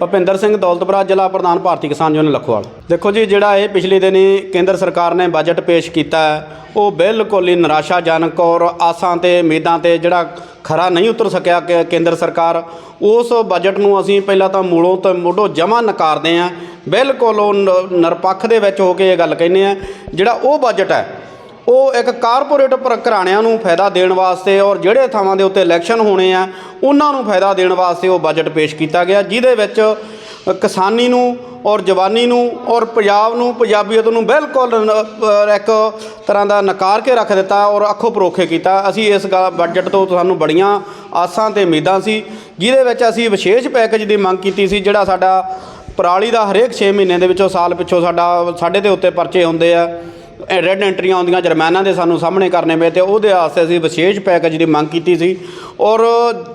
ਭੁਪਿੰਦਰ ਸਿੰਘ ਦੌਲਤਪੁਰਾ ਜ਼ਿਲ੍ਹਾ ਪ੍ਰਧਾਨ ਭਾਰਤੀ ਕਿਸਾਨ ਯੂਨੀਅਨ ਲਖੋਵਾਲ। ਦੇਖੋ ਜੀ ਜਿਹੜਾ ਇਹ ਪਿਛਲੇ ਦਿਨੀ ਕੇਂਦਰ ਸਰਕਾਰ ਨੇ ਬਜਟ ਪੇਸ਼ ਕੀਤਾ ਹੈ, ਉਹ ਬਿਲਕੁਲ ਹੀ ਨਿਰਾਸ਼ਾਜਨਕ ਔਰ ਆਸਾਂ ਤੇ ਉਮੀਦਾਂ ਤੇ ਜਿਹੜਾ ਖਰਾ ਨਹੀਂ ਉਤਰ ਸਕਿਆ ਕਿ ਕੇਂਦਰ ਸਰਕਾਰ ਉਸ ਬਜਟ ਨੂੰ ਅਸੀਂ ਪਹਿਲਾਂ ਤਾਂ ਮੂਲੋਂ ਤੇ ਮੋਢੋਂ ਜਮਾ ਨਕਾਰਦੇ ਹਾਂ। ਬਿਲਕੁਲ ਉਹ ਨ- ਨਿਰਪੱਖ ਦੇ ਵਿੱਚ ਹੋ ਕੇ ਇਹ ਗੱਲ ਕਹਿੰਦੇ ਆ ਜਿਹੜਾ ਉਹ ਬਜਟ ਹੈ ਉਹ ਇੱਕ ਕਾਰਪੋਰੇਟ ਘਰਾਣਿਆਂ ਨੂੰ ਫਾਇਦਾ ਦੇਣ ਵਾਸਤੇ ਔਰ ਜਿਹੜੇ ਥਾਵਾਂ ਦੇ ਉੱਤੇ ਇਲੈਕਸ਼ਨ ਹੋਣੇ ਆ, ਉਹਨਾਂ ਨੂੰ ਫਾਇਦਾ ਦੇਣ ਵਾਸਤੇ ਉਹ ਬਜਟ ਪੇਸ਼ ਕੀਤਾ ਗਿਆ, ਜਿਹਦੇ ਵਿੱਚ ਕਿਸਾਨੀ ਨੂੰ ਔਰ ਜਵਾਨੀ ਨੂੰ ਔਰ ਪੰਜਾਬ ਨੂੰ, ਪੰਜਾਬੀਅਤ ਨੂੰ ਬਿਲਕੁਲ ਇੱਕ ਤਰ੍ਹਾਂ ਦਾ ਨਕਾਰ ਕੇ ਰੱਖ ਦਿੱਤਾ ਔਰ ਅੱਖੋਂ ਪਰੋਖੇ ਕੀਤਾ। ਅਸੀਂ ਇਸ ਗਾ- ਬਜਟ ਤੋਂ ਸਾਨੂੰ ਬੜੀਆਂ ਆਸਾਂ ਤੇ ਉਮੀਦਾਂ ਸੀ, ਜਿਹਦੇ ਵਿੱਚ ਅਸੀਂ ਵਿਸ਼ੇਸ਼ ਪੈਕੇਜ ਦੀ ਮੰਗ ਕੀਤੀ ਸੀ, ਜਿਹੜਾ ਸਾਡਾ ਪਰਾਲੀ ਦਾ ਹਰੇਕ 6 ਮਹੀਨੇ ਦੇ ਵਿੱਚੋਂ ਸਾਲ ਪਿੱਛੋਂ ਸਾਡਾ, ਸਾਡੇ ਦੇ ਉੱਤੇ ਪਰਚੇ ਹੁੰਦੇ ਆ। ਰੈੱਡ ਐਂਟਰੀਆਂ ਆਉਂਦੀਆਂ ਜੁਰਮਾਨਾ ਦੇ ਸਾਨੂੰ ਸਾਹਮਣੇ ਕਰਨੇ ਪਏ ਤੇ ਉਹਦੇ ਵਾਸਤੇ ਅਸੀਂ ਵਿਸ਼ੇਸ਼ ਪੈਕੇਜ ਦੀ ਮੰਗ ਕੀਤੀ ਸੀ। ਔਰ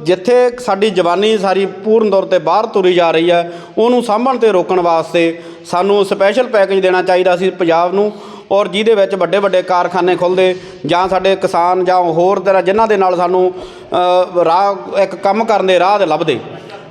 ਜਿੱਥੇ ਸਾਡੀ ਜਵਾਨੀ ਸਾਰੀ ਪੂਰਨ ਤੌਰ ਤੇ ਬਾਹਰ ਤੁਰੀ ਜਾ ਰਹੀ ਹੈ, ਉਹਨੂੰ ਸਾਂਭਣ ਤੇ ਰੋਕਣ ਵਾਸਤੇ ਸਾਨੂੰ ਸਪੈਸ਼ਲ ਪੈਕੇਜ ਦੇਣਾ ਚਾਹੀਦਾ ਸੀ ਪੰਜਾਬ ਨੂੰ। ਔਰ ਜਿਹਦੇ ਵਿੱਚ ਵੱਡੇ ਵੱਡੇ ਕਾਰਖਾਨੇ ਖੁੱਲ੍ਹਦੇ, ਜਾਂ ਸਾਡੇ ਕਿਸਾਨ ਜਾਂ ਹੋਰ ਤਰ੍ਹਾਂ ਜਿਨ੍ਹਾਂ ਦੇ ਨਾਲ ਸਾਨੂੰ ਰਾਹ, ਇੱਕ ਕੰਮ ਕਰਨ ਦੇ ਰਾਹ ਦੇ ਲੱਭਦੇ।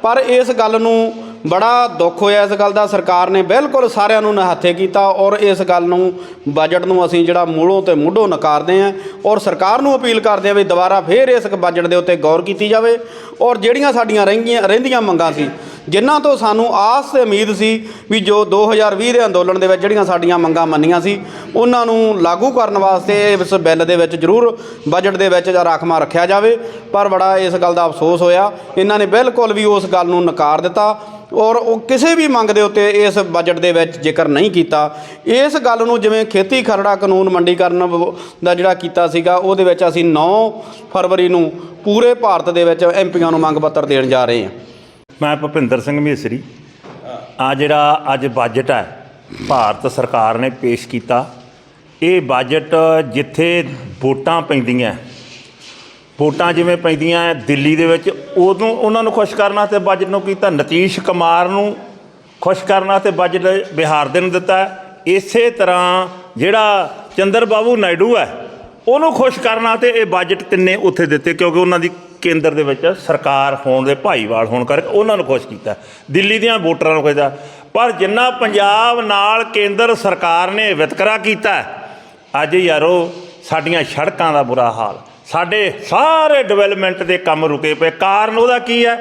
ਪਰ ਇਸ ਗੱਲ ਨੂੰ ਬੜਾ ਦੁੱਖ ਹੋਇਆ ਇਸ ਗੱਲ ਦਾ। ਸਰਕਾਰ ਨੇ ਬਿਲਕੁਲ ਸਾਰਿਆਂ ਨੂੰ ਨਹਾਥੇ ਕੀਤਾ ਔਰ ਇਸ ਗੱਲ ਨੂੰ ਬਜਟ ਨੂੰ ਅਸੀਂ ਜਿਹੜਾ ਮੂਲੋਂ ਤੇ ਮੁੱਢੋਂ ਨਕਾਰਦੇ ਆਂ ਔਰ ਸਰਕਾਰ ਨੂੰ ਅਪੀਲ ਕਰਦੇ ਆਂ ਵੀ ਦੁਬਾਰਾ ਫੇਰ ਇਸ ਬਜਟ ਦੇ ਉੱਤੇ ਗੌਰ ਕੀਤੀ ਜਾਵੇ ਔਰ ਜਿਹੜੀਆਂ ਸਾਡੀਆਂ ਰਹਿੰਦੀਆਂ ਰਹਿੰਦੀਆਂ ਮੰਗਾਂ ਸੀ ਜਿਨ੍ਹਾਂ ਤੋਂ ਸਾਨੂੰ ਆਸ ਤੇ ਉਮੀਦ ਸੀ ਵੀ ਜੋ 2020 ਦੇ ਅੰਦੋਲਨ ਦੇ ਵਿੱਚ ਜਿਹੜੀਆਂ ਸਾਡੀਆਂ ਮੰਗਾਂ ਮੰਨੀਆਂ ਸੀ, ਉਹਨਾਂ ਨੂੰ ਲਾਗੂ ਕਰਨ ਵਾਸਤੇ ਇਸ ਬਿੱਲ ਦੇ ਵਿੱਚ ਜ਼ਰੂਰ ਬਜਟ ਦੇ ਵਿੱਚ ਰਾਖਮਾ ਰੱਖਿਆ ਜਾਵੇ। ਪਰ ਬੜਾ ਇਸ ਗੱਲ ਦਾ ਅਫਸੋਸ ਹੋਇਆ। ਇਹਨਾਂ ਨੇ ਬਿਲਕੁਲ ਵੀ ਉਸ ਗੱਲ ਨੂੰ ਨਕਾਰ ਦਿੱਤਾ ਔਰ ਉਹ ਕਿਸੇ ਵੀ ਮੰਗ ਦੇ ਉੱਤੇ ਇਸ ਬਜਟ ਦੇ ਵਿੱਚ ਜ਼ਿਕਰ ਨਹੀਂ ਕੀਤਾ। ਇਸ ਗੱਲ ਨੂੰ ਜਿਵੇਂ ਖੇਤੀ ਖਰੜਾ ਕਾਨੂੰਨ ਮੰਡੀਕਰਨ ਵ- ਦਾ ਜਿਹੜਾ ਕੀਤਾ ਸੀਗਾ, ਉਹਦੇ ਵਿੱਚ ਅਸੀਂ 9 ਫਰਵਰੀ ਨੂੰ ਪੂਰੇ ਭਾਰਤ ਦੇ ਵਿੱਚ ਐਮਪੀਆਂ ਨੂੰ ਮੰਗ ਪੱਤਰ ਦੇਣ ਜਾ ਰਹੇ ਹਾਂ। ਮੈਂ ਭੁਪਿੰਦਰ ਸਿੰਘ ਮੇਸਰੀ ਆ ਜਿਹੜਾ ਅੱਜ ਬਜਟ ਹੈ, ਭਾਰਤ ਸਰਕਾਰ ਨੇ ਪੇਸ਼ ਕੀਤਾ, ਇਹ ਬਜਟ ਜਿੱਥੇ ਵੋਟਾਂ ਪੈਂਦੀਆਂ, ਵੋਟਾਂ ਜਿਵੇਂ ਪੈਂਦੀਆਂ ਦਿੱਲੀ ਦੇ ਵਿੱਚ, ਉਦੋਂ ਉਹਨਾਂ ਨੂੰ ਖੁਸ਼ ਕਰਨਾ ਤੇ ਬਜਟ ਨੂੰ ਕੀਤਾ, ਨਤੀਸ਼ ਕੁਮਾਰ ਨੂੰ ਖੁਸ਼ ਕਰਨਾ ਤੇ ਬਜਟ ਬਿਹਾਰ ਦੇ ਨੂੰ ਦਿੱਤਾ। ਇਸੇ ਤਰ੍ਹਾਂ ਜਿਹੜਾ ਚੰਦਰ ਬਾਬੂ ਨਾਇਡੂ ਹੈ, ਉਹਨੂੰ ਖੁਸ਼ ਕਰਨਾ ਤੇ ਇਹ ਬਜਟ ਤਿੰਨੇ ਉੱਥੇ ਦਿੱਤੇ, ਕਿਉਂਕਿ ਉਹਨਾਂ ਦੀ ਕੇਂਦਰ ਦੇ ਵਿੱਚ ਸਰਕਾਰ ਹੋਣ ਦੇ ਭਾਈਵਾਲ ਹੋਣ ਕਰਕੇ ਉਹਨਾਂ ਨੂੰ ਖੁਸ਼ ਕੀਤਾ। ਦਿੱਲੀ ਦੀਆਂ ਵੋਟਰਾਂ ਨੂੰ ਕਹਿੰਦਾ ਪਰ ਜਿੰਨਾ ਪੰਜਾਬ ਨਾਲ ਕੇਂਦਰ ਸਰਕਾਰ ਨੇ ਵਿਤਕਰਾ ਕੀਤਾ ਹੈ, ਅੱਜ ਯਾਰੋ ਸਾਡੀਆਂ ਸੜਕਾਂ ਦਾ ਬੁਰਾ ਹਾਲ। ਸਾਡੇ ਸਾਰੇ ਡਿਵੈਲਪਮੈਂਟ ਦੇ ਕੰਮ ਰੁਕੇ ਪਏ। ਕਾਰਨ ਉਹਦਾ ਕੀ ਹੈ?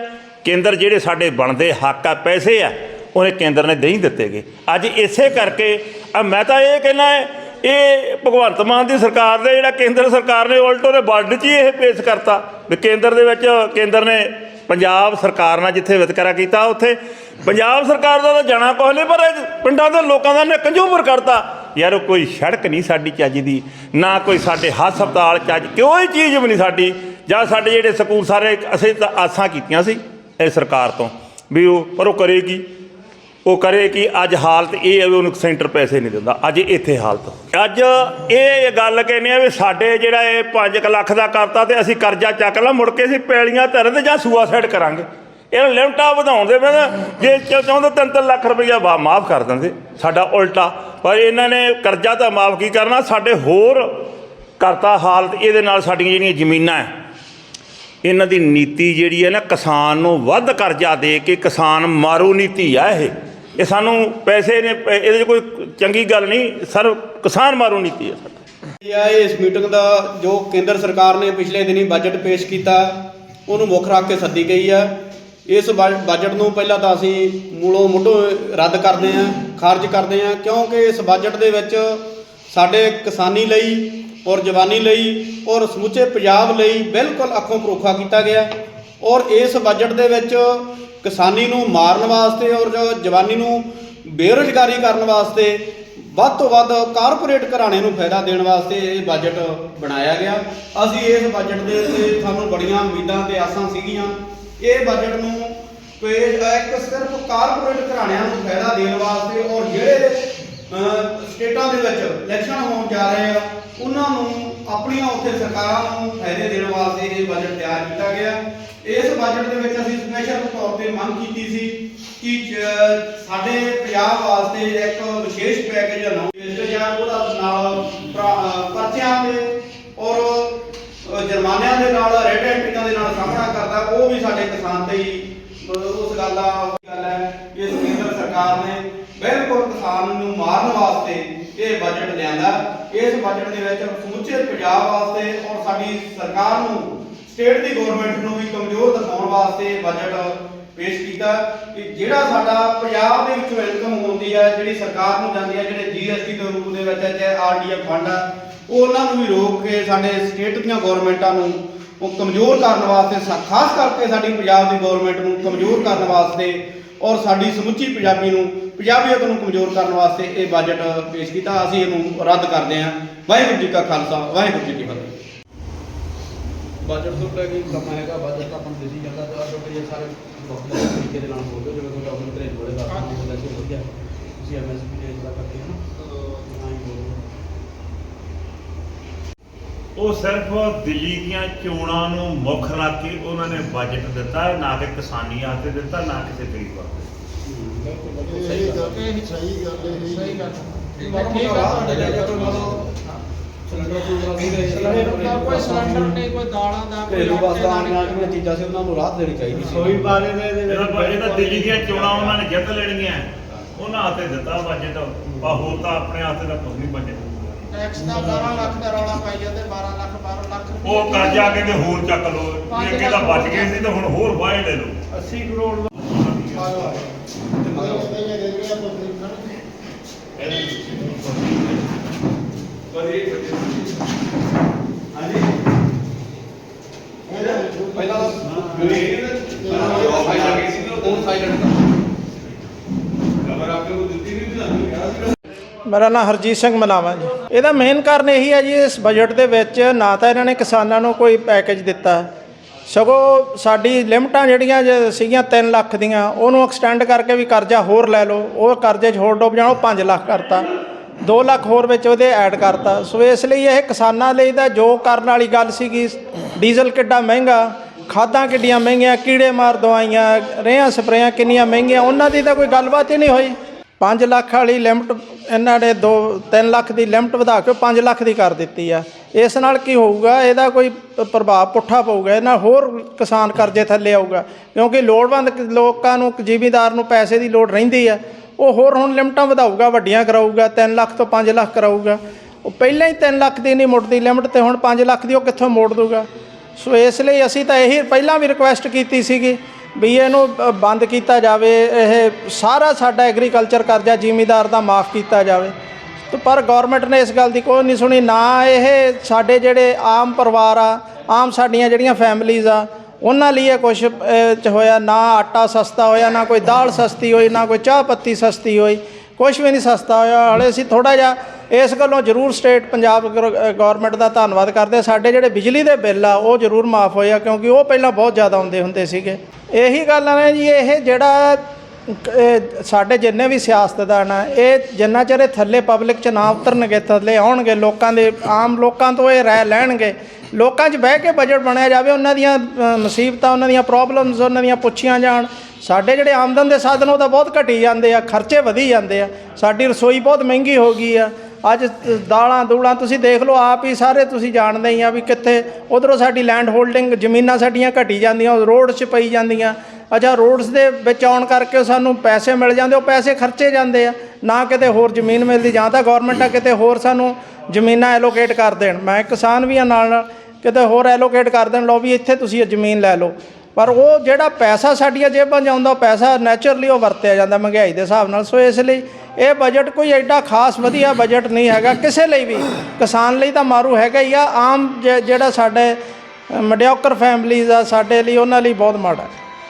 ਕੇਂਦਰ ਜਿਹੜੇ ਸਾਡੇ ਬਣਦੇ ਹੱਕ ਆ ਪੈਸੇ ਆ ਉਹਨੇ ਕੇਂਦਰ ਨੇ ਨਹੀਂ ਦਿੱਤੇ ਗਏ। ਅੱਜ ਇਸੇ ਕਰਕੇ ਮੈਂ ਤਾਂ ਇਹ ਕਹਿਣਾ ਹੈ ਇਹ ਭਗਵੰਤ ਮਾਨ ਦੀ ਸਰਕਾਰ ਦੇ ਜਿਹੜਾ ਕੇਂਦਰ ਸਰਕਾਰ ਨੇ ਉਲਟੋ ਨੇ ਬਜਟ 'ਚ ਹੀ ਇਹ ਪੇਸ਼ ਕਰਤਾ ਵੀ ਕੇਂਦਰ ਦੇ ਵਿੱਚ ਕੇਂਦਰ ਨੇ ਪੰਜਾਬ ਸਰਕਾਰ ਨਾਲ ਜਿੱਥੇ ਵਿਤਕਰਾ ਕੀਤਾ, ਉੱਥੇ ਪੰਜਾਬ ਸਰਕਾਰ ਦਾ ਤਾਂ ਜਾਣਾ ਕੁਛ ਨਹੀਂ ਪਰ ਇਹ ਪਿੰਡਾਂ ਦੇ ਲੋਕਾਂ ਦਾ ਨੇ ਕੰਜੂਮਰ ਕਰਤਾ। ਯਾਰ ਕੋਈ ਸੜਕ ਨਹੀਂ ਸਾਡੀ ਚੱਜ ਦੀ, ਨਾ ਕੋਈ ਸਾਡੇ ਹਸਪਤਾਲ ਚੱਜ ਕੋਈ ਚੀਜ਼ ਵੀ ਨਹੀਂ ਸਾਡੀ? ਜਾਂ ਸਾਡੇ ਜਿਹੜੇ ਸਕੂਲ ਸਾਰੇ ਅਸੀਂ ਤਾਂ ਆਸਾਂ ਕੀਤੀਆਂ ਸੀ ਇਹ ਸਰਕਾਰ ਤੋਂ, ਵੀ ਉਹ ਪਰ ਉਹ ਕਰੇਗੀ। ਉਹ ਕਰੇ ਕਿ ਅੱਜ ਹਾਲਤ ਇਹ ਹੈ ਵੀ ਉਹਨੂੰ ਸੈਂਟਰ ਪੈਸੇ ਨਹੀਂ ਦਿੰਦਾ। ਅੱਜ ਇੱਥੇ ਹਾਲਤ ਅੱਜ ਇਹ ਗੱਲ ਕਹਿੰਦੇ ਆ ਵੀ ਸਾਡੇ ਜਿਹੜਾ ਇਹ 5 ਲੱਖ ਦਾ ਕਰਤਾ ਤੇ ਅਸੀਂ ਕਰਜ਼ਾ ਚੱਕ ਲਾ, ਮੁੜ ਕੇ ਅਸੀਂ ਪੈਲੀਆਂ ਧਰਨ ਤੇ ਜਾਂ ਸੁਆਸਾਈਡ ਕਰਾਂਗੇ। ਇਹ ਲਿਮਟਾ ਵਧਾਉਣ ਦੇ ਮੈਂ ਜੇ ਚਾਹੁੰਦੇ ਤਿੰਨ ਤਿੰਨ ਲੱਖ ਰੁਪਈਆ ਵਾ ਮਾਫ ਕਰ ਦਿੰਦੇ। ਸਾਡਾ ਉਲਟਾ। ਪਰ ਇਹਨਾਂ ਨੇ ਕਰਜ਼ਾ ਤਾਂ ਮਾਫ ਕੀ ਕਰਨਾ? ਸਾਡੇ ਹੋਰ ਕਰਤਾ ਹਾਲਤ, ਇਹਦੇ ਨਾਲ ਸਾਡੀਆਂ ਜਿਹੜੀਆਂ ਜ਼ਮੀਨਾਂ ਹੈ ਇਹਨਾਂ ਦੀ ਨੀਤੀ ਜਿਹੜੀ ਹੈ ਨਾ ਕਿਸਾਨ ਨੂੰ ਵੱਧ ਕਰਜ਼ਾ ਦੇ ਕੇ ਕਿਸਾਨ ਮਾਰੂ ਨੀਤੀ ਆ ਇਹ। ਇਹ ਸਾਨੂੰ ਪੈਸੇ ਨੇ ਪੈ ਇਹਦੇ 'ਚ ਕੋਈ ਚੰਗੀ ਗੱਲ ਨਹੀਂ, ਸਰ ਕਿਸਾਨ ਮਾਰੂ ਨੀਤੀ ਹੈ ਸਾਡੀ ਇਹ ਆ ਇਸ ਮੀਟਿੰਗ ਦਾ ਜੋ ਕੇਂਦਰ ਸਰਕਾਰ ਨੇ ਪਿਛਲੇ ਦਿਨੀ ਬਜਟ ਪੇਸ਼ ਕੀਤਾ, ਉਹਨੂੰ ਮੁੱਖ ਰੱਖ ਕੇ ਸੱਦੀ ਗਈ ਹੈ ਇਸ ਬਜ- ਬਜਟ ਨੂੰ ਪਹਿਲਾਂ ਤਾਂ ਅਸੀਂ ਮੂਲੋਂ ਮੁੱਢੋਂ ਰੱਦ ਕਰਦੇ ਹਾਂ, ਖਾਰਜ ਕਰਦੇ ਹਾਂ, ਕਿਉਂਕਿ ਇਸ ਬਜਟ ਦੇ ਵਿੱਚ ਸਾਡੇ ਕਿਸਾਨੀ ਲਈ ਔਰ ਜਵਾਨੀ ਲਈ ਔਰ ਸਮੁੱਚੇ ਪੰਜਾਬ ਲਈ ਬਿਲਕੁਲ ਅੱਖੋਂ ਪਰੋਖਾ ਕੀਤਾ ਗਿਆ। ਔਰ ਇਸ ਬਜਟ ਦੇ ਵਿੱਚ ਕਿਸਾਨੀ ਨੂੰ ਮਾਰਨ ਵਾਸਤੇ ਔਰ ਜੋ ਜਵਾਨੀ ਨੂੰ ਬੇਰੁਜ਼ਗਾਰੀ ਕਰਨ ਵਾਸਤੇ ਵੱਧ ਤੋਂ ਵੱਧ ਕਾਰਪੋਰੇਟ ਘਰਾਣੇ ਨੂੰ ਫਾਇਦਾ ਦੇਣ ਵਾਸਤੇ ਇਹ ਬਜਟ ਬਣਾਇਆ ਗਿਆ। ਅਸੀਂ ਇਸ ਬਜਟ ਦੇ ਉੱਤੇ ਸਾਨੂੰ ਬੜੀਆਂ ਉਮੀਦਾਂ ਤੇ ਆਸਾਂ ਸੀਗੀਆਂ। ਇਹ ਬਜਟ ਨੂੰ ਪੇਸ਼ ਇੱਕ ਸਿਰਫ ਕਾਰਪੋਰੇਟ ਘਰਾਣਿਆਂ ਨੂੰ ਫਾਇਦਾ ਦੇਣ ਵਾਸਤੇ ਔਰ ਜਿਹੜੇ ਸਟੇਟਾਂ ਦੇ ਵਿੱਚ ਇਲੈਕਸ਼ਨ ਹੋਣ ਜਾ ਰਹੇ ਆ। ਉਹਨਾਂ ਨੂੰ ਆਪਣੀਆਂ ਉੱਥੇ ਸਰਕਾਰਾਂ ਨੂੰ ਫਾਇਦੇ ਦੇਣ ਵਾਸਤੇ ਇਹ ਬਜਟ ਤਿਆਰ ਕੀਤਾ ਗਿਆ। ਇਸ ਬਜਟ ਦੇ ਵਿੱਚ ਅਸੀਂ ਸਪੈਸ਼ਲ ਤੌਰ ਤੇ ਮੰਗ ਕੀਤੀ ਸੀ ਕਿ ਸਾਡੇ ਪੰਜਾਬ ਵਾਸਤੇ ਇੱਕ ਵਿਸ਼ੇਸ਼ ਪੈਕੇਜ ਅਨਾਉਂਸ ਜਾਂ ਉਹਦਾ ਨਾਲ ਪਰਚਿਆਂ ਦੇ ਔਰ ਜੁਰਮਾਨਿਆਂ ਦੇ ਨਾਲ ਰੈੱਡ ਐਂਟਰੀਆਂ ਦੇ ਨਾਲ ਸਾਹਮਣਾ ਕਰਦਾ, ਉਹ ਵੀ ਸਾਡੇ ਕਿਸਾਨ ਤੇ ਹੀ ਉਸ ਗੱਲ ਦਾ ਗੱਲ ਹੈ। ਇਸ ਕੇਂਦਰ ਸਰਕਾਰ ਨੇ ਬਿਲਕੁਲ ਨੂੰ ਮਾਰਨ ਵਾਸਤੇ ਇਹ ਬਜਟ ਲਿਆਂਦਾ ਇਸ ਬਜਟ ਦੇ ਵਿੱਚ ਸਮੁੱਚੇ ਪੰਜਾਬ ਵਾਸਤੇ ਔਰ ਸਾਡੀ ਸਰਕਾਰ ਨੂੰ ਸਟੇਟ ਦੀ ਗਵਰਨਮੈਂਟ ਨੂੰ ਵੀ ਕਮਜ਼ੋਰ ਦਿਖਾਉਣ ਵਾਸਤੇ ਬਜਟ ਪੇਸ਼ ਕੀਤਾ ਕਿ ਜਿਹੜਾ ਸਾਡਾ ਪੰਜਾਬ ਦੇ ਵਿੱਚੋਂ ਇਨਕਮ ਹੁੰਦੀ ਹੈ, ਜਿਹੜੀ ਸਰਕਾਰ ਨੂੰ ਜਾਂਦੀ ਹੈ, ਜਿਹੜੇ ਜੀਐਸਟੀ ਦੇ ਰੂਪ ਦੇ ਵਿੱਚ ਹੈ ਚਾਹੇ ਆਰਡੀਐਫ ਫੰਡ ਆ ਉਹਨਾਂ ਨੂੰ ਵੀ ਰੋਕ ਕੇ ਸਾਡੇ ਸਟੇਟ ਦੀਆਂ ਗਵਰਨਮੈਂਟਾਂ ਨੂੰ ਉਹ ਕਮਜ਼ੋਰ ਕਰਨ ਵਾਸਤੇ ਖਾਸ ਕਰਕੇ ਸਾਡੀ ਪੰਜਾਬ ਦੀ ਗਵਰਨਮੈਂਟ ਨੂੰ ਕਮਜ਼ੋਰ ਕਰਨ ਵਾਸਤੇ ਔਰ ਸਾਡੀ ਸਮੁੱਚੀ ਪੰਜਾਬੀ ਨੂੰ, ਪੰਜਾਬੀਅਤ ਨੂੰ ਕਮਜ਼ੋਰ ਕਰਨ ਵਾਸਤੇ ਇਹ ਬਜਟ ਪੇਸ਼ ਕੀਤਾ। ਅਸੀਂ ਇਹਨੂੰ ਰੱਦ ਕਰਦੇ ਹਾਂ। ਵਾਹਿਗੁਰੂ ਜੀ ਕਾ ਖਾਲਸਾ, ਵਾਹਿਗੁਰੂ ਜੀ ਕੀ ਫਤਿਹ। ਬਜਟ ਤੋਂ ਲੈ ਕੇ ਕੰਮ ਹੈਗਾ ਬਜਟ ਤਾਂ ਆਪਾਂ ਨੂੰ ਜਾਂਦਾ। ਤਾਂ ਡਾਕਟਰ ਜੀ ਸਾਰੇ ਡਾਕਟਰ ਤਰੀਕੇ ਦੇ ਨਾਲ ਬੋਲਦੇ ਜਿਵੇਂ ਕੋਈ ਡਾਕਟਰ ਤੇਰੇ ਬੋਲੇ ਦਾ ਕੰਮ ਹੁੰਦਾ ਸੀ ਵਧੀਆ ਤੁਸੀਂ ਐਮਐਸਪੀ ਦੇ ਜਿਹੜਾ ਕਰਦੇ ਹੋ ਨਾ ਹਾਂ ਹੀ ਬੋਲੋ ਉਹ ਸਿਰਫ ਦਿੱਲੀ ਦੀਆਂ ਚੋਣਾਂ ਨੂੰ ਮੁੱਖ ਰੱਖ ਕੇ ਉਹਨਾਂ ਨੇ ਬਜਟ ਦਿੱਤਾ ਨਾ ਕਿ ਕਿਸਾਨੀ ਵਾਸਤੇ ਦਿੱਤਾ ਨਾ ਕਿਸੇ ਗਰੀਬ ਵਾਸਤੇ। ਸਹੀ ਗੱਲ ਇਹ ਸਹੀ ਗੱਲ ਹੈ ਸਹੀ ਗੱਲ ਬਾਕੀ ਲੈ ਪੂਰਾ ਚੀਜ਼ਾਂ ਸੀ ਉਹਨਾਂ ਨੂੰ ਰਾਹਤ ਦੇਣੀ ਚਾਹੀਦੀ ਸੀ। ਸੋਈ ਬਾਰੇ ਦੇ ਦੇ ਇਹਦਾ ਬਜਟ ਤਾਂ ਦਿੱਲੀ ਦੀਆਂ ਚੋਣਾਂ ਉਹਨਾਂ ਨੇ ਜਿੱਤ ਲੈਣੀਆਂ ਉਹਨਾਂ ਹੱਥੇ ਦਿੱਤਾ ਬਜਟ ਆ ਹੋਰ ਤਾਂ ਆਪਣੇ ਹੱਥੇ ਦਾ ਕੁਝ ਨਹੀਂ ਬਜਟ ਟੈਕਸ ਦਾ 12 ਲੱਖ ਦਾ ਰੌਲਾ ਪਾਈ ਜਾਂਦੇ 12 ਲੱਖ 12 ਲੱਖ। ਉਹ ਕਰਜ਼ਾ ਕਹਿੰਦੇ ਹੋਰ ਚੱਕ ਲਓ ਅੱਗੇ ਤਾਂ ਬਚ ਗਏ ਸੀ ਤੇ ਹੁਣ ਹੋਰ ਵਾਹੇ ਲੈ ਲਓ। 80 ਕਰੋੜ ਦਾ। ਪਹਿਲਾਂ ਹੁਣ ਸਾਈਲੈਂਟ ਖਬਰ ਆਪਕੇ ਕੋ ਦਿੱਤੀ ਨਹੀਂ ਤੁਹਾਨੂੰ ਕਿਹਾ ਸੀ ਮੇਰਾ ਨਾਮ ਹਰਜੀਤ ਸਿੰਘ ਮਲਾਵਾ ਜੀ। ਇਹਦਾ ਮੇਨ ਕਾਰਨ ਇਹੀ ਹੈ ਜੀ, ਇਸ ਬਜਟ ਦੇ ਵਿੱਚ ਨਾ ਤਾਂ ਇਹਨਾਂ ਨੇ ਕਿਸਾਨਾਂ ਨੂੰ ਕੋਈ ਪੈਕੇਜ ਦਿੱਤਾ। ਸਗੋਂ ਸਾਡੀ ਲਿਮਟਾਂ ਜਿਹੜੀਆਂ ਸੀਗੀਆਂ 3 ਲੱਖ ਦੀਆਂ, ਉਹਨੂੰ ਐਕਸਟੈਂਡ ਕਰਕੇ ਵੀ ਕਰਜ਼ਾ ਹੋਰ ਲੈ ਲਓ। ਉਹ ਕਰਜ਼ੇ 'ਚ ਹੋਰ ਡੁੱਬ ਜਾਣਾ, ਉਹ 5 ਲੱਖ ਕਰਤਾ। 2 ਲੱਖ ਹੋਰ ਵਿੱਚ ਉਹਦੇ ਐਡ ਕਰਤਾ। ਸੋ ਇਸ ਲਈ ਇਹ ਕਿਸਾਨਾਂ ਲਈ ਤਾਂ ਜੋ ਕਰਨ ਵਾਲੀ ਗੱਲ ਸੀਗੀ, ਡੀਜ਼ਲ ਕਿੱਡਾ ਮਹਿੰਗਾ, ਖਾਦਾਂ ਕਿੱਡੀਆਂ ਮਹਿੰਗੀਆਂ, ਕੀੜੇ ਮਾਰ ਦਵਾਈਆਂ, ਰੇਹਾਂ ਸਪਰੇਆਂ ਕਿੰਨੀਆਂ ਮਹਿੰਗੀਆਂ, ਉਹਨਾਂ ਦੀ ਤਾਂ ਕੋਈ ਗੱਲਬਾਤ ਹੀ ਨਹੀਂ ਹੋਈ। 5 ਲੱਖ ਵਾਲੀ ਲਿਮਟ ਇਹਨਾਂ ਨੇ 2 3 ਲੱਖ ਦੀ ਲਿਮਟ ਵਧਾ ਕੇ 5 ਲੱਖ ਦੀ ਕਰ ਦਿੱਤੀ ਆ। ਇਸ ਨਾਲ ਕੀ ਹੋਊਗਾ, ਇਹਦਾ ਕੋਈ ਪ੍ਰਭਾਵ ਪੁੱਠਾ ਪਊਗਾ, ਇਹਨਾਂ ਹੋਰ ਕਿਸਾਨ ਕਰਜ਼ੇ ਥੱਲੇ ਆਊਗਾ। ਕਿਉਂਕਿ ਲੋੜਵੰਦ ਲੋਕਾਂ ਨੂੰ, ਜ਼ਿਮੀਦਾਰ ਨੂੰ ਪੈਸੇ ਦੀ ਲੋੜ ਰਹਿੰਦੀ ਆ। ਉਹ ਹੋਰ ਹੁਣ ਲਿਮਟਾਂ ਵਧਾਊਗਾ, ਵੱਡੀਆਂ ਕਰਾਊਗਾ 3 ਲੱਖ ਤੋਂ 5 ਲੱਖ ਕਰਾਊਗਾ। ਉਹ ਪਹਿਲਾਂ ਹੀ 3 ਲੱਖ ਦੀ ਨਹੀਂ ਮੁੜਦੀ ਲਿਮਟ ਤੇ ਹੁਣ 5 ਲੱਖ ਦੀ ਉਹ ਕਿੱਥੋਂ ਮੋੜ ਦੂਗਾ ਸੋ ਇਸ ਲਈ ਅਸੀਂ ਤਾਂ ਇਹੀ ਪਹਿਲਾਂ ਵੀ ਰਿਕੁਐਸਟ ਕੀਤੀ ਸੀਗੀ ਵੀ ਇਹਨੂੰ ਬੰਦ ਕੀਤਾ ਜਾਵੇ, ਇਹ ਸਾਰਾ ਸਾਡਾ ਐਗਰੀਕਲਚਰ ਕਰਜ਼ਾ ਜ਼ਿਮੀਦਾਰ ਦਾ ਮਾਫ ਕੀਤਾ ਜਾਵੇ। ਪਰ ਗਵਰਨਮੈਂਟ ਨੇ ਇਸ ਗੱਲ ਦੀ ਕੋਈ ਨਹੀਂ ਸੁਣੀ, ਨਾ ਇਹ ਸਾਡੇ ਜਿਹੜੇ ਆਮ ਪਰਿਵਾਰ ਆ, ਆਮ ਸਾਡੀਆਂ ਜਿਹੜੀਆਂ ਫੈਮਲੀਜ਼ ਆ, ਉਹਨਾਂ ਲਈ ਇਹ ਕੁਝ ਹੋਇਆ, ਨਾ ਆਟਾ ਸਸਤਾ ਹੋਇਆ, ਨਾ ਕੋਈ ਦਾਲ ਸਸਤੀ ਹੋਈ, ਨਾ ਕੋਈ ਚਾਹ ਪੱਤੀ ਸਸਤੀ ਹੋਈ ਕੁਝ ਵੀ ਨਹੀਂ ਸਸਤਾ ਹੋਇਆ। ਹਾਲੇ ਅਸੀਂ ਥੋੜਾ ਜਿਹਾ ਇਸ ਗੱਲੋਂ ਜ਼ਰੂਰ ਸਟੇਟ ਪੰਜਾਬ ਗਵਰਨਮੈਂਟ ਦਾ ਧੰਨਵਾਦ ਕਰਦੇ ਹਾਂ। ਸਾਡੇ ਜਿਹੜੇ ਬਿਜਲੀ ਦੇ ਬਿੱਲ ਆ, ਉਹ ਜ਼ਰੂਰ ਮਾਫ ਹੋਇਆ, ਕਿਉਂਕਿ ਉਹ ਪਹਿਲਾਂ ਬਹੁਤ ਜ਼ਿਆਦਾ ਆਉਂਦੇ ਹੁੰਦੇ ਸੀਗੇ। ਇਹੀ ਗੱਲ ਆ ਨਾ ਜੀ ਇਹ ਜਿਹੜਾ ਇਹ ਸਾਡੇ ਜਿੰਨੇ ਵੀ ਸਿਆਸਤਦਾਨ ਆ ਇਹ ਜਿੰਨਾ ਚਿਰ ਇਹ ਥੱਲੇ ਪਬਲਿਕ ਚ ਨਾ ਉਤਰਨਗੇ ਥੱਲੇ ਆਉਣਗੇ ਲੋਕਾਂ ਦੇ ਆਮ ਲੋਕਾਂ ਤੋਂ ਇਹ ਰਹਿ ਲੈਣਗੇ ਲੋਕਾਂ 'ਚ ਬਹਿ ਕੇ ਬਜਟ ਬਣਾਇਆ ਜਾਵੇ ਉਹਨਾਂ ਦੀਆਂ ਅ, ਮੁਸੀਬਤਾਂ ਉਹਨਾਂ ਦੀਆਂ ਪ੍ਰੋਬਲਮਸ ਉਹਨਾਂ ਦੀਆਂ ਪੁੱਛੀਆਂ ਜਾਣ ਸਾਡੇ ਜਿਹੜੇ ਆਮਦਨ ਦੇ ਸਾਧਨ ਉਹ ਤਾਂ ਬਹੁਤ ਘਟੀ ਜਾਂਦੇ ਆ ਖਰਚੇ ਵਧੀ ਜਾਂਦੇ ਆ ਸਾਡੀ ਰਸੋਈ ਬਹੁਤ ਮਹਿੰਗੀ ਹੋ ਗਈ ਆ ਅੱਜ ਦਾਲਾਂ ਦੂਲਾਂ ਤੁਸੀਂ ਦੇਖ ਲਓ, ਆਪ ਹੀ ਸਾਰੇ ਤੁਸੀਂ ਜਾਣਦੇ ਹੀ ਆ ਵੀ ਕਿੱਥੇ ਉਧਰੋਂ ਸਾਡੀ ਲੈਂਡ ਹੋਲਡਿੰਗ ਜ਼ਮੀਨਾਂ ਸਾਡੀਆਂ ਘਟੀ ਜਾਂਦੀਆਂ ਰੋਡਸ 'ਚ ਪਈ ਜਾਂਦੀਆਂ। ਅੱਛਾ ਰੋਡਸ ਦੇ ਵਿੱਚ ਆਉਣ ਕਰਕੇ ਸਾਨੂੰ ਪੈਸੇ ਮਿਲ ਜਾਂਦੇ, ਉਹ ਪੈਸੇ ਖਰਚੇ ਜਾਂਦੇ ਆ। ਨਾ ਕਿਤੇ ਹੋਰ ਜ਼ਮੀਨ ਮਿਲਦੀ, ਜਾਂ ਤਾਂ ਗਵਰਨਮੈਂਟ ਆ ਕਿਤੇ ਹੋਰ ਸਾਨੂੰ ਜ਼ਮੀਨਾਂ ਐਲੋਕੇਟ ਕਰ ਦੇਣ। ਮੈਂ ਕਿਸਾਨ ਵੀ ਆ ਨਾਲ ਨਾਲ, ਕਿਤੇ ਹੋਰ ਐਲੋਕੇਟ ਕਰ ਦੇਣ, ਲਓ ਵੀ ਇੱਥੇ ਤੁਸੀਂ ਇਹ ਜ਼ਮੀਨ ਲੈ ਲਓ। ਪਰ ਉਹ ਜਿਹੜਾ ਪੈਸਾ ਸਾਡੀਆਂ ਜੇਬਾਂ 'ਚ ਆਉਂਦਾ ਪੈਸਾ ਨੈਚੁਰਲੀ ਉਹ ਵਰਤਿਆ ਜਾਂਦਾ ਮਹਿੰਗਾਈ ਦੇ ਹਿਸਾਬ ਨਾਲ। ਸੋ ਇਸ ਲਈ ਇਹ ਬਜਟ ਕੋਈ ਐਡਾ ਖਾਸ ਵਧੀਆ ਬਜਟ ਨਹੀਂ ਹੈਗਾ। ਕਿਸੇ ਲਈ ਵੀ। ਕਿਸਾਨ ਲਈ ਤਾਂ ਮਾਰੂ ਹੈਗਾ ਹੀ ਆ। ਆਮ ਜ- ਜਿਹੜਾ ਸਾਡੇ ਮਿਡਿਓਕਰ ਫੈਮਲੀਜ਼ ਆ, ਸਾਡੇ ਲਈ ਉਹਨਾਂ ਲਈ ਬਹੁਤ ਮਾੜਾ ਹੈ।